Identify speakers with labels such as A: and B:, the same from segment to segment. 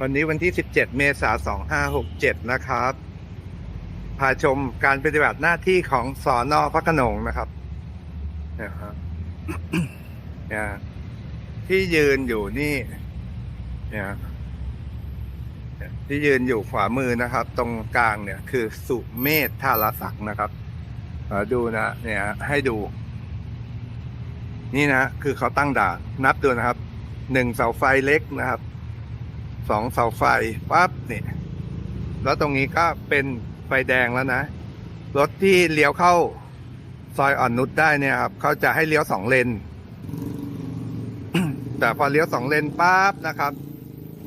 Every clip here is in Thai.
A: วันนี้วันที่ 17 เมษายน 2567 นะครับ พาชมการปฏิบัติหน้าที่ของสอนอพระขนงนะครับนี่ยครับเนี่ยที่ยืนอยู่นี่ เนี่ยที่ยืนอยู่ขวามือนะครับ ตรงกลางเนี่ย คือสุเมธทารศักดิ์นะครับดูนะ เนี่ย ให้ดู นี่นะ คือเขาตั้งด่าน นับดูนะครับ หนึ่งเสาไฟเล็กนะครับ สองเสาไฟปั๊บนี่แล้วตรงนี้ก็เป็นไฟแดงแล้วนะ รถที่เลี้ยวเข้าซอยอ่อนนุชได้เนี่ยครับเขาจะให้เลี้ยวสองเลนแต่พอเลี้ยวสองเลนปั๊บนะครับ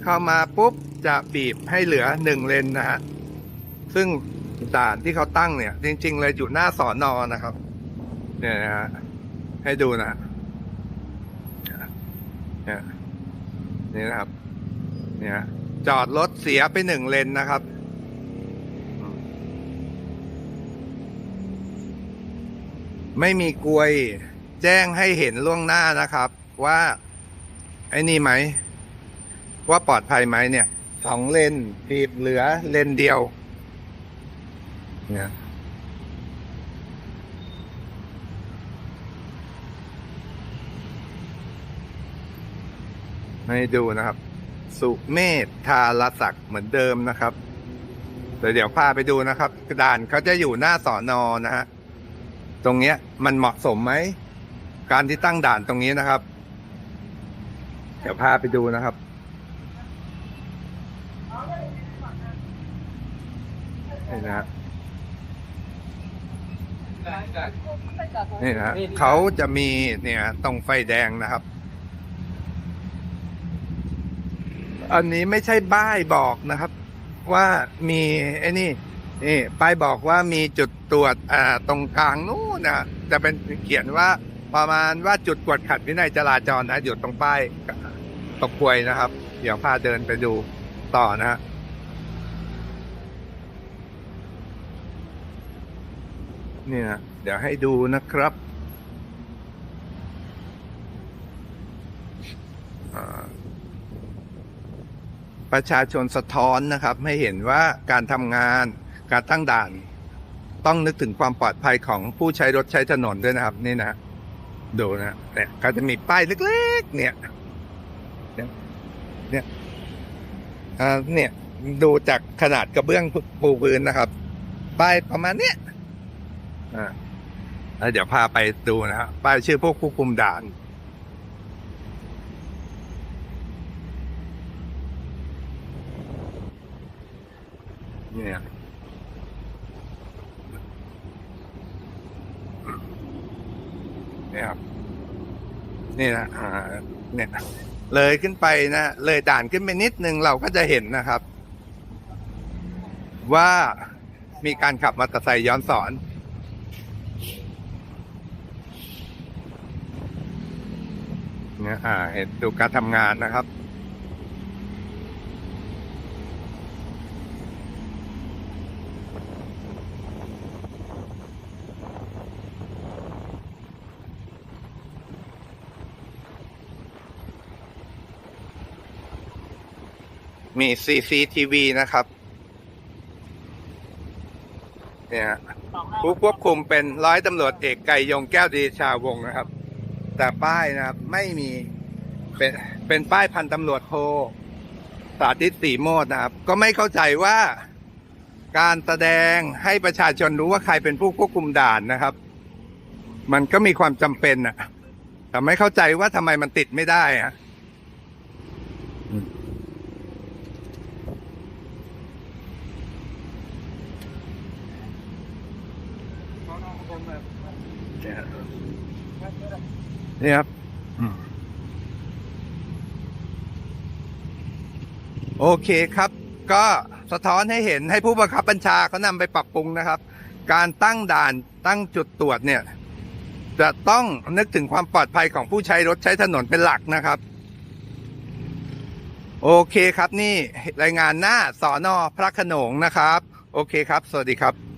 A: เข้ามาปุ๊บจะบีบให้เหลือหนึ่งเลนนะฮะซึ่งด่านที่เขาตั้งเนี่ย จริง ๆ เลยอยู่หน้าสอนอนะครับ เนี่ยนะฮะให้ดูนะเนี่ยนี่นะครับ เนี่ย จอดรถเสียไปหนึ่งเลนนะครับ ไม่มีกลวย แจ้งให้เห็นล่วงหน้านะครับ ว่า ไอ้นี่ไหม ว่าปลอดภัยไหมเนี่ยสองเลนบีบเหลือเลนเดียว เนี่ยให้ดูนะครับ สุเมธทารศักดิ์เหมือนเดิมนะครับแต่เดี๋ยวพาไปดูนะครับด่านเขาจะอยู่หน้าสอนอนะฮะตรงเนี้ย มันเหมาะสมไหมการที่ตั้งด่านตรงนี้นะครับ เดี๋ยวพาไปดูนะครับนี่นะนี่นะเขาจะมีเนี่ยตรงไฟแดงนะครับ อันนี้ไม่ใช่ป้ายบอกนะครับ ว่ามีไอ้นี่นี่ป้ายบอกว่ามีจุดตรวจอ่าตรงกลางนู้นนะจะเป็นเขียนว่าประมาณว่าจุดกวดขัดวินัยจราจรนะอยู่ตรงป้ายตกกลวยนะครับ เดี๋ยวพาเดินไปดูต่อนะฮะเนี่ยเดี๋ยวให้ดูนะครับอ่า ประชาชนสะท้อนนะครับให้เห็นว่าการทำงาน การตั้งด่าน ต้องนึกถึงความปลอดภัยของผู้ใช้รถใช้ถนนด้วยนะครับ นี่นะดูนะเนี่ยเขาจะมีป้ายเล็ก ๆ เนี่ย เนี่ยเนี่ยอ่าเนี่ยดูจากขนาดกระเบื้องปูพื้นนะครับ ป้ายประมาณเนี้ยอ่าแล้วเดี๋ยวพาไปดูนะครับป้ายชื่อพวกผู้คุมด่าน เนี่ยเนี่ยครับนี่นะอ่าเนี่ยเลยขึ้นไปนะเลยด่านขึ้นไปนิดนึงเราก็จะเห็นนะครับ ว่ามีการขับมอเตอร์ไซค์ย้อนสอน เนี่ยอ่า เห็นดูการทำงานนะครับ มี CCTV นะครับ เนี่ยฮะผู้ควบคุมเป็นร้อยตำรวจเอกไก่ยงแก้วเดีชาวงศ์นะครับ แต่ป้ายนะครับ ไม่มีเป็นเป็นป้ายพันตำรวจโทสาธิตสีโมดนะครับ ก็ไม่เข้าใจว่าการแสดงให้ประชาชนรู้ว่าใครเป็นผู้ควบคุมด่านนะครับ มันก็มีความจำเป็นอะแต่ไม่เข้าใจว่าทำไมมันติดไม่ได้อะ นี่ครับโอเคครับ ก็สะท้อนให้เห็นให้ผู้บังคับบัญชาเขานำไปปรับปรุงนะครับ การตั้งด่านตั้งจุดตรวจเนี่ย จะต้องนึกถึงความปลอดภัยของผู้ใช้รถใช้ถนนเป็นหลักนะครับ โอเคครับนี่รายงานหน้าสอนอพระขนงนะครับ โอเคครับ สวัสดีครับ